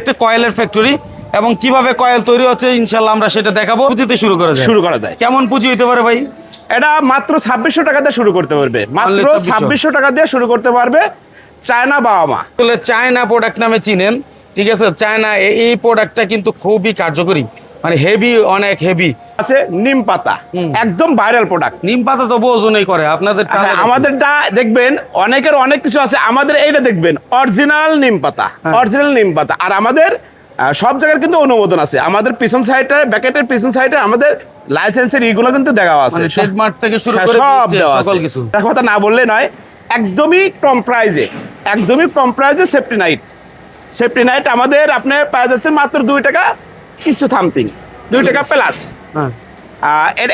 একটা কয়েলের ফ্যাক্টরি এবং কীভাবে কয়েল তৈরি হচ্ছে ইনশাল্লাহ আমরা সেটা দেখাবো। পুঁজিতে শুরু করা যায় শুরু করা যায়। কেমন পুঁজি হইতে পারে ভাই? এটা মাত্র ছাব্বিশশো টাকা দিয়ে শুরু করতে পারবে। মাত্র ছাব্বিশশো। টাকা দিয়ে শুরু করতে পারবে চায়না বাবা মা। তাহলে চায়না প্রোডাক্ট নামে চিনেন। ঠিক আছে চায়না এই প্রোডাক্টটা কিন্তু খুবই কার্যকরী। মানে হেভি অনেক হেভি আছে নিম পাতা একদম ভাইরাল প্রোডাক্ট নিম পাতা তো ওজনই করে আপনাদের আমাদেরটা দেখবেন অনেকের অনেক কিছু আছে আমাদের এইটা দেখবেন অরিজিনাল নিম পাতা হ্যাঁ। অরিজিনাল নিম পাতা। আর আমাদের সব জায়গার কিন্তু অনুমোদন আছে। আমাদের পিছন সাইডে ব্যাকেটের পিছন সাইডে আমাদের লাইসেন্সের ইগুলো কিন্তু দেওয়া আছে। মানে ট্রেডমার্ক থেকে শুরু হ্যাঁ, করে সব দেওয়া সকল কিছু। কথা না বললে নয় একদমই কম প্রাইজে একদমই কম প্রাইজে সেফটি নাইট সেফটি নাইট আমাদের আপনার পাওয়া যাচ্ছে মাত্র দুই টাকা কিছু থামথিং দুই টাকা প্লাস হ্যাঁ।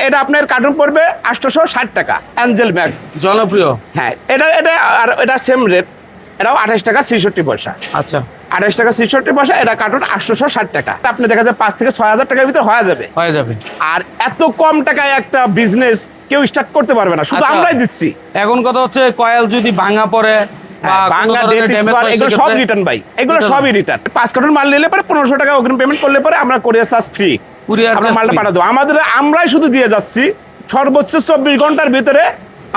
এটা আপনার কার্টুন পড়বে আটশোশো ষাট টাকা অ্যাঞ্জেল ম্যাক্স জনপ্রিয়। হ্যাঁ এটা এটা আর এটা সেম রেট এটাও আঠাশ টাকা ছেষট্টি পয়সা। আচ্ছা। আঠাশ টাকা ছেষট্টি পয়সা এটা কার্টুন আটশোশো ষাট টাকা। আপনি দেখা যায় পাঁচ থেকে ছয় হাজার টাকার ভিতরে হয়ে যাবে। হয়ে যাবে। আর এত কম টাকায় একটা বিজনেস কেউ স্টার্ট করতে পারবে না শুধু আচ্ছা। আমরাই দিচ্ছি। এখন কথা হচ্ছে কয়েল যদি ভাঙা পড়ে হ্যাঁ, এগুলো সব রিটার্ন ভাই। এগুলো সবই রিটার্ন পাঁচ কার্টুন মাল নিলে পরে পনেরোশো টাকা অগ্রিম পেমেন্ট করলে পরে আমরা কোরিয়ার চার্জ ফ্রি charge মালটা free। পাঠা দেবো। আমাদের আমরাই শুধু দিয়ে যাচ্ছি সর্বোচ্চ চব্বিশ ঘণ্টার ভিতরে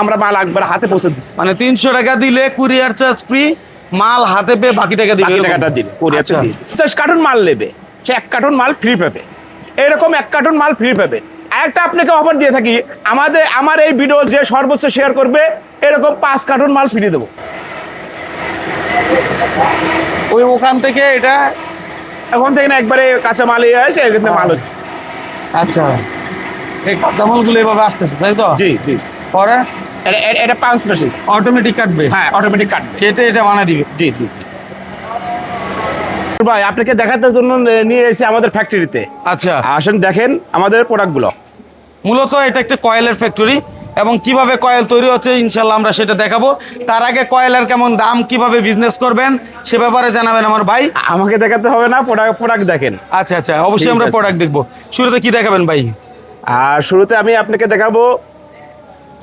আমরা মাল একবার হাতে পৌঁছে দিচ্ছি। মানে তিনশো টাকা দিলে কুরিয়ার চার্জ ফ্রি মাল হাতে পেয়ে বাকি টাকা? টাকাটা দিলে কোরিয়ার আচ্ছা। পঞ্চাশ কার্টুন মাল নেবে সে এক কার্টুন মাল ফ্রি পাবে। এরকম এক কার্টুন মাল ফ্রি পাবে। আরেকটা আপনাকে অফার দিয়ে থাকি আমাদের আমার এই ভিডিও যে সর্বোচ্চ শেয়ার করবে এরকম পাঁচ কার্টুন মাল ফ্রি দেবো। ওই ওখান থেকে এটা এখন থেকে না একবারে কাঁচা মাল ইয়ে আসে এখান থেকে মাল হচ্ছে। আচ্ছা। এই কাঁচামালগুলো এভাবে আসতেছে তাই তো? জি জি। পরে? এটা- এটা- এটা পাঁচ মেশিন অটোমেটিক কাটবে? হ্যাঁ অটোমেটিক কাটবে। কেটে এটা বানা দিবে? জি জি জি। ভাই আপনাকে দেখাতে জন্য নিয়ে এসেছি আমাদের ফ্যাক্টরিতে আচ্ছা। আসেন দেখেন আমাদের প্রোডাক্টগুলো মূলত এটা একটা কয়েলের ফ্যাক্টরি এবং কীভাবে কয়েল তৈরি হচ্ছে ইনশাল্লাহ আমরা সেটা দেখাবো। তার আগে কয়েলের কেমন দাম কীভাবে বিজনেস করবেন সে ব্যাপারে জানাবেন আমার ভাই। আমাকে দেখাতে হবে না প্রোডাক্ট প্রোডাক্ট দেখেন। আচ্ছা আচ্ছা অবশ্যই আমরা প্রোডাক্ট দেখব। শুরুতে কি দেখাবেন ভাই? আর শুরুতে আমি আপনাকে দেখাবো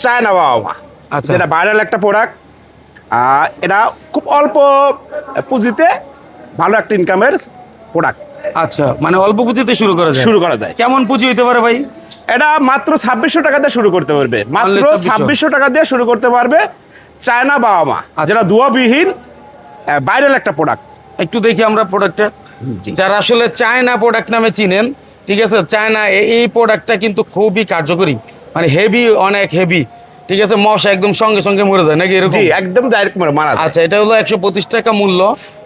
চায়না বাবা আচ্ছা। এটা ভাইরাল একটা প্রোডাক্ট আর এটা খুব অল্প পুঁজিতে ভালো একটা ইনকামের প্রোডাক্ট আচ্ছা মানে অল্প পুঁজিতে শুরু করা যায়। শুরু করা যায়। কেমন পুঁজি হতে পারে ভাই? এটা মাত্র ছাব্বিশশো টাকা দিয়ে শুরু করতে পারবে। মাত্র ছাব্বিশশো। টাকা দিয়ে শুরু করতে পারবে চায়না বাবা মা আচ্ছা। যেটা দুয়াবিহীন ভাইরাল একটা প্রোডাক্ট একটু দেখি আমরা প্রোডাক্টটা যারা আসলে চায়না প্রোডাক্ট নামে চিনেন ঠিক আছে? চায়না এই প্রোডাক্টটা কিন্তু খুবই কার্যকরী। মানে হেভি অনেক হেভি ঠিক আছে মশা একদম সঙ্গে সঙ্গে মরে যায় নাকি এরকম? একদম ডাইরেক্ট মরে মারা আচ্ছা এটা হলো একশো পঁচিশ টাকা মূল্য।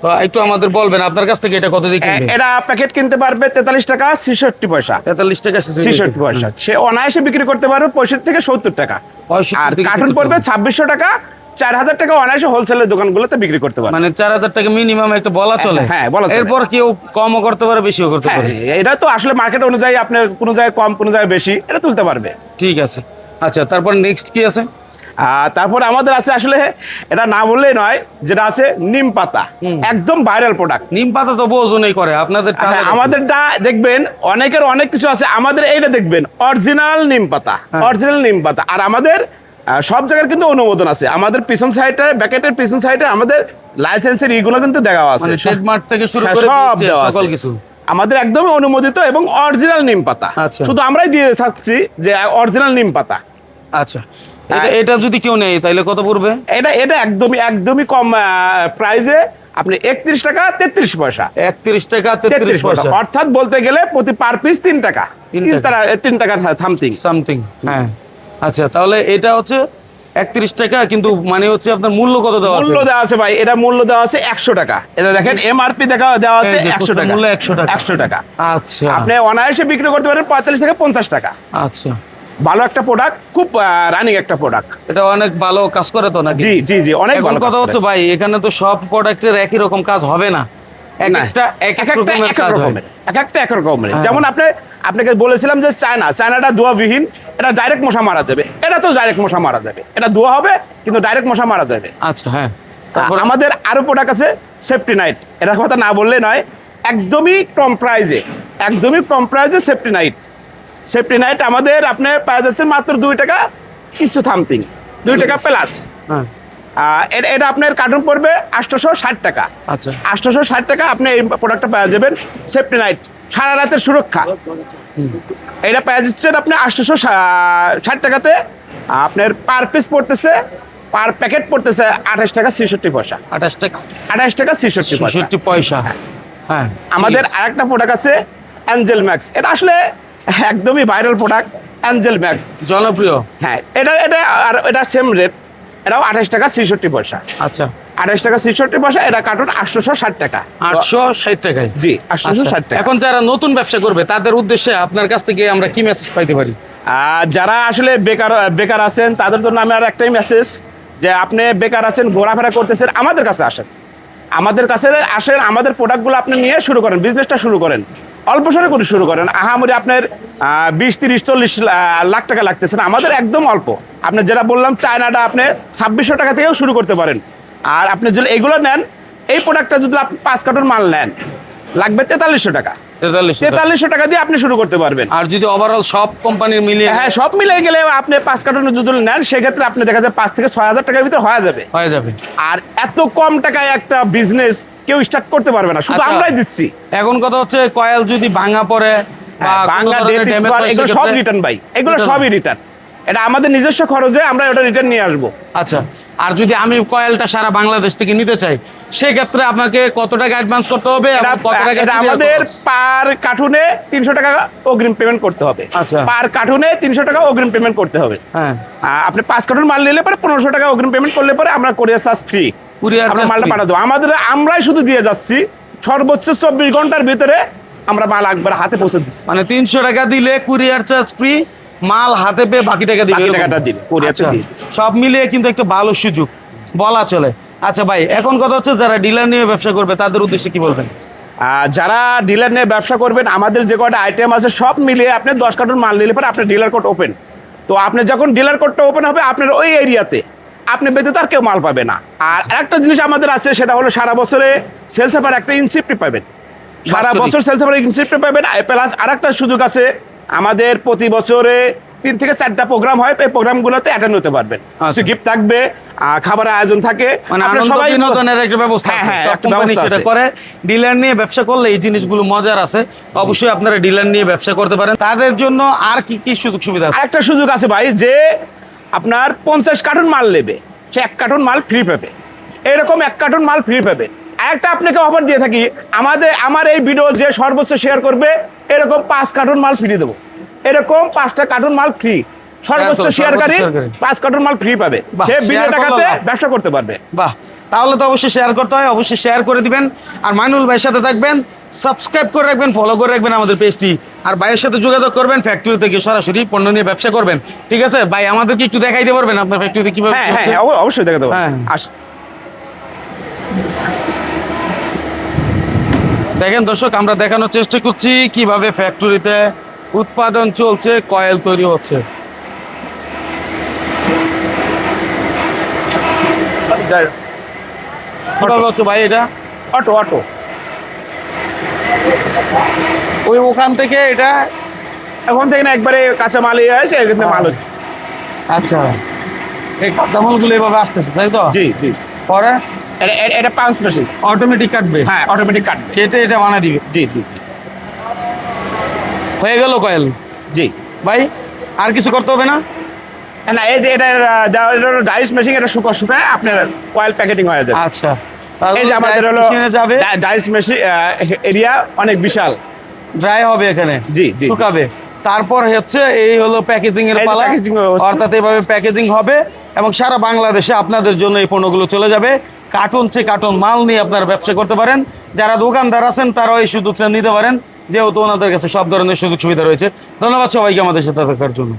তো একটু আমাদের বলবেন আপনার কাছ থেকে এটা কত দিয়ে এটা প্যাকেট কিনতে পারবে তেতাল্লিশ টাকা ছেষট্টি পয়সা। তেতাল্লিশ টাকা ছেষট্টি পয়সা। সে অনায়াসে বিক্রি করতে পারবে পঁয়ষট্টি থেকে সত্তর টাকা। আর কার্টুন পড়বে ছাব্বিশশো টাকা চার হাজার টাকা অনায়াসে হোলসেলের দোকানগুলোতে বিক্রি করতে পারবে। মানে চার হাজার টাকা মিনিমাম একটা বলা চলে। হ্যাঁ, বলা এরপর কেউ কমও করতে পারে বেশিও করতে হ্যাঁ পারে। এটা তো আসলে মার্কেট অনুযায়ী আপনার কোনো জায়গায় কম কোনো জায়গায় বেশি এটা তুলতে পারবে। ঠিক আছে। আচ্ছা তারপর নেক্সট কি আছে? তারপর আমাদের আছে আসলে এটা না বললেই নয় যেটা আছে নিম পাতা। একদম ভাইরাল প্রোডাক্ট নিম পাতা তো ওজনই করে আপনাদের হ্যাঁ, আমাদেরটা দেখবেন অনেকের অনেক কিছু আছে আমাদের এইটা দেখবেন অরিজিনাল নিম পাতা হ্যাঁ। অরিজিনাল নিম পাতা। আর আমাদের সব জায়গার কিন্তু অনুমোদন আছে। আমাদের পিছন সাইডে ব্যাকেটের পিছন সাইডে আমাদের লাইসেন্সের ইগুলো কিন্তু দেওয়া আছে। মানে ট্রেডমার্ক থেকে শুরু হ্যাঁ, করে সব দেওয়া সকল। কিছু। আমাদের একদমই অনুমোদিত এবং অরিজিনাল নিম পাতা। আচ্ছা। শুধু আমরাই দিয়ে থাকছি যে অরিজিনাল নিম পাতা। আচ্ছা এটা যদি কেউ নেয় তাহলে কত পড়বে? এটা এটা একদমই একদমই কম প্রাইজে আপনি একত্রিশ টাকা তেত্রিশ পয়সা। একত্রিশ টাকা তেত্রিশ পয়সা। অর্থাৎ বলতে গেলে প্রতি পার পিস তিন টাকা। তিন টাকা। তিন টাকা থামতিং সামথিং হ্যাঁ। আচ্ছা তাহলে এটা হচ্ছে একত্রিশ টাকা কিন্তু মানে হচ্ছে আপনার মূল্য কত দেওয়া মূল্য দেওয়া আছে ভাই এটা মূল্য দেওয়া আছে একশো টাকা। এটা দেখেন এমআরপি দেখা দেওয়া আছে একশো টাকা। মূল্য 100 টাকা। একশো টাকা। আচ্ছা। আপনি অনায়াসে বিক্রি করতে পারেন পঁয়তাল্লিশ থেকে পঞ্চাশ টাকা। আচ্ছা। ভালো একটা প্রোডাক্ট খুব রানিং একটা প্রোডাক্ট এটা অনেক ভালো কাজ করে তো না জি জি জি অনেক ভালো কথা হচ্ছে ভাই এখানে তো সব প্রোডাক্টের একই রকম কাজ হবে না। এক একটা এক এক এক রকমের এক এক কাজ রকমের এক একটা এক রকমের। যেমন আপনি আপনাকে বলেছিলাম যে চায়না চায়নাটা ধোয়াবিহীন এটা ডাইরেক্ট মশা মারা যাবে। এটা তো ডাইরেক্ট মশা মারা যাবে। এটা ধোয়া হবে কিন্তু ডাইরেক্ট মশা মারা যাবে। আচ্ছা হ্যাঁ। তারপর? আমাদের আরও প্রোডাক্ট আছে সেফটি নাইট এটা কথা না বললে নয় একদমই কম প্রাইজে একদমই কম প্রাইজে সেফটি নাইট সেফটি নাইট আমাদের আপনার পাওয়া যাচ্ছে মাত্র দুই টাকা কিছু থামথিং দুই টাকা প্লাস হ্যাঁ। এটা- আপনার কার্টুন পড়বে আটশোশো ষাট টাকা। আচ্ছা। আটশোশো ষাট টাকা আপনি এই প্রোডাক্টটা পেয়ে যাবেন সেফটি নাইট সারা রাতের সুরক্ষা। এটা পেয়ে যাচ্ছেন আপনি আটশোশো ষাট টাকাতে। আপনার পার পিস পড়তেছে পার প্যাকেট পড়তেছে আঠাশ টাকা ছেষট্টি পয়সা। আঠাশ টাকা। আঠাশ টাকা ছেষট্টি পয়সা। পয়সা। হ্যাঁ আমাদের। আরেকটা প্রোডাক্ট আছে অ্যাঞ্জেল ম্যাক্স এটা আসলে একদমই ভাইরাল প্রোডাক্ট অ্যাঞ্জেল ম্যাক্স জনপ্রিয়। হ্যাঁ এটা এটা আর এটা সেম রেট এটাও আঠাশ টাকা ছেষট্টি পয়সা। আচ্ছা। আঠাশ টাকা ছেষট্টি পয়সা এটা কার্টুন আটশোশো ষাট টাকা। আটশো ষাট টাকায়। জি আটশোশো আচ্ছা, ষাট টাকা। এখন যারা নতুন ব্যবসা করবে তাদের উদ্দেশ্যে আপনার কাছ থেকে আমরা কি মেসেজ পাইতে পারি? আর যারা আসলে বেকার বেকার আছেন তাদের জন্য আমি আর একটাই মেসেজ যে আপনি বেকার আছেন ঘোরাফেরা করতেছেন আমাদের কাছে আসেন। আমাদের কাছে আসেন, আমাদের প্রোডাক্টগুলো আপনি নিয়ে শুরু করেন বিজনেসটা শুরু করেন। অল্প সরে করে শুরু করেন। আহামরি আপনার বিশ, তিরিশ, চল্লিশ লাখ টাকা লাগতেছে না, আমাদের একদম অল্প। আপনি যেটা বললাম, চায়নাটা আপনি ছাব্বিশশো টাকা থেকেও শুরু করতে পারেন। আর আপনি যদি এগুলো নেন, এই প্রোডাক্টটা যদি আপনি পাঁচ কার্টন মাল নেন, লাগবে তেতাল্লিশশো টাকা। তেতাল্লিশশো টাকা দিয়ে আপনি শুরু করতে পারবেন। আর যদি ওভারঅল সব কোম্পানির মিলিয়ে হ্যাঁ সব মিলে গেলে আপনি পাঁচ কার্টন যদি নেন সেক্ষেত্রে আপনি দেখা যায় পাঁচ থেকে ছয় হাজার টাকার ভিতরে হয়ে যাবে। হয়ে যাবে। আর এত কম টাকায় একটা বিজনেস কেউ স্টার্ট করতে পারবে না শুধু আচ্ছা। আমরাই দিচ্ছি। এখন কথা হচ্ছে কয়েল যদি ভাঙা পড়ে বা হ্যাঁ, এগুলো সব রিটার্ন ভাই এগুলো সবই রিটার্ন এটা আমাদের নিজস্ব খরচে আমরা ওটা রিটার্ন নিয়ে আসব। আচ্ছা আর যদি আমি কয়েলটা সারা বাংলাদেশ থেকে নিতে চাই সেক্ষেত্রে আপনাকে কত টাকা অ্যাডভান্স করতে হবে এটা এটা আমাদের পার কার্টুনে তিনশো টাকা অগ্রিম পেমেন্ট করতে হবে। আচ্ছা। পার কার্টুনে তিনশো টাকা অগ্রিম পেমেন্ট করতে হবে। হ্যাঁ। আপনি পাঁচ কার্টুন মাল নিলে পরে পনেরোশো টাকা অগ্রিম পেমেন্ট করলে পরে আমরা কোরিয়ার চার্জ ফ্রি আমরা charge মালটা। পাঠা দেবো আমাদের আমরাই শুধু দিয়ে যাচ্ছি। সর্বোচ্চ চব্বিশ ঘণ্টার ভিতরে আমরা মাল একবার হাতে পৌঁছে দিচ্ছি। মানে তিনশো টাকা দিলে কুরিয়ার চার্জ ফ্রি মাল হাতে পেয়ে বাকি টাকা দিবে টাকাটা দিবে, আচ্ছা, সব মিলিয়ে কিন্তু একটা ভালো সুযোগ। বলা চলে। আচ্ছা ভাই এখন কথা হচ্ছে যারা ডিলার নিয়ে ব্যবসা করবে তাদের উদ্দেশ্যে কি বলবেন? আর যারা ডিলার নিয়ে ব্যবসা করবেন আমাদের যে কটা আইটেম আছে সব মিলিয়ে আপনি দশ কার্টুন মাল নিলে পরে আপনার ডিলার কোড ওপেন তো আপনি যখন ডিলার কোডটা ওপেন হবে আপনার ওই এরিয়াতে আপনি ব্যতীত আর কেউ মাল পাবে না। আর একটা জিনিস আমাদের আছে সেটা হলো সারা বছরে সেলস একটা ইনসিপ্টি পাবেন। সারা বছর সেলস ইনসিপ্টি পাবেন। প্লাস আর একটা সুযোগ আছে আমাদের প্রতি বছরে তিন থেকে চারটা প্রোগ্রাম হয় এই প্রোগ্রামগুলোতে অ্যাটেন্ড হতে পারবেন। আচ্ছা। গিফট থাকবে আহ, খাবারের আয়োজন থাকে। মানে আনন্দ বিনোদনের একটা ব্যবস্থা হ্যাঁ, হ্যাঁ, একটা ব্যবস্থা সেটা করে ডিলার নিয়ে ব্যবসা করলে এই জিনিসগুলো মজার আছে। অবশ্যই আপনারা ডিলার নিয়ে ব্যবসা করতে পারেন। তাদের জন্য আর কি কি সুযোগ সুবিধা আছে? আরেকটা সুযোগ আছে ভাই যে আপনার পঞ্চাশ কার্টুন মাল নেবে সে এক কার্টুন মাল ফ্রি পাবে। এরকম এক কার্টুন মাল ফ্রি পাবে। আরেকটা আপনাকে অফার দিয়ে থাকি আমাদের আমার এই ভিডিও যে সর্বোচ্চ শেয়ার করবে এরকম পাঁচ কার্টুন মাল ফ্রি দেবো। এরকম পাঁচটা কার্টুন মাল ফ্রি সর্বোচ্চ শেয়ারকারী শেয়ারকারী। পাঁচ কার্টুন মাল ফ্রি পাবে। সে বিনা টাকাতে ব্যবসা করতে পারবে। বাহ তাহলে তো অবশ্যই শেয়ার করতে হয় অবশ্যই শেয়ার করে দিবেন। আর মাইনুল ভাইয়ের সাথে থাকবেন সাবস্ক্রাইব করে রাখবেন ফলো করে রাখবেন আমাদের পেজটি আর ভাইয়ের সাথে যোগাযোগ করবেন ফ্যাক্টরি থেকে সরাসরি পণ্য নিয়ে ব্যবসা করবেন। ঠিক আছে? ভাই আমাদেরকে একটু দেখাইতে পারবেন আপনার ফ্যাক্টরিতে কীভাবে হ্যাঁ হ্যাঁ? অবশ্যই দেখে দেবো হ্যাঁ। দেখেন দর্শক আমরা দেখানোর চেষ্টা করছি কীভাবে ফ্যাক্টরিতে উৎপাদন চলছে কয়েল তৈরি হচ্ছে। হচ্ছে ভাই এটা? Auto auto. ওই ওখান থেকে এটা? এখন থেকে না একবারে কাঁচা মাল আসে এখানে মাল হচ্ছে। আচ্ছা। এই কাঁচামালগুলো এভাবে আসতেছে তাই তো? জি জি। পরে? এটা- এটা- পাঁচ মেশিন অটোমেটিক কাটবে? হ্যাঁ অটোমেটিক কাটবে। কেটে এটা বানা দিবে? জি জি জি। হয়ে গেল কয়েল? জি। ভাই আর কিছু করতে হবে না? না এই যে এটা ডাইস মেশিন এটা শুকা শুকায় আপনার কয়েল প্যাকেটিং হয়ে যাবে। আচ্ছা। এই যে আমাদের হলো যাবে? ডাইস মেশিন এরিয়া অনেক বিশাল। ড্রাই হবে এখানে? জি, জি। শুকাবে। তারপর হচ্ছে এই হলো প্যাকেজিং এর পালা। অর্থাৎ এইভাবে প্যাকেজিং হবে এবং সারা বাংলাদেশে আপনাদের জন্য এই পণ্যগুলো চলে যাবে। কার্টুন চেয়ে কার্টুন মাল নিয়ে আপনারা ব্যবসা করতে পারেন। যারা দোকানদার আছেন, তারাও এই সুযোগটা নিতে পারেন। যেহেতু ওনাদের কাছে সব ধরনের সুযোগ সুবিধা রয়েছে। ধন্যবাদ সবাইকে আমাদের সাথে থাকার জন্য।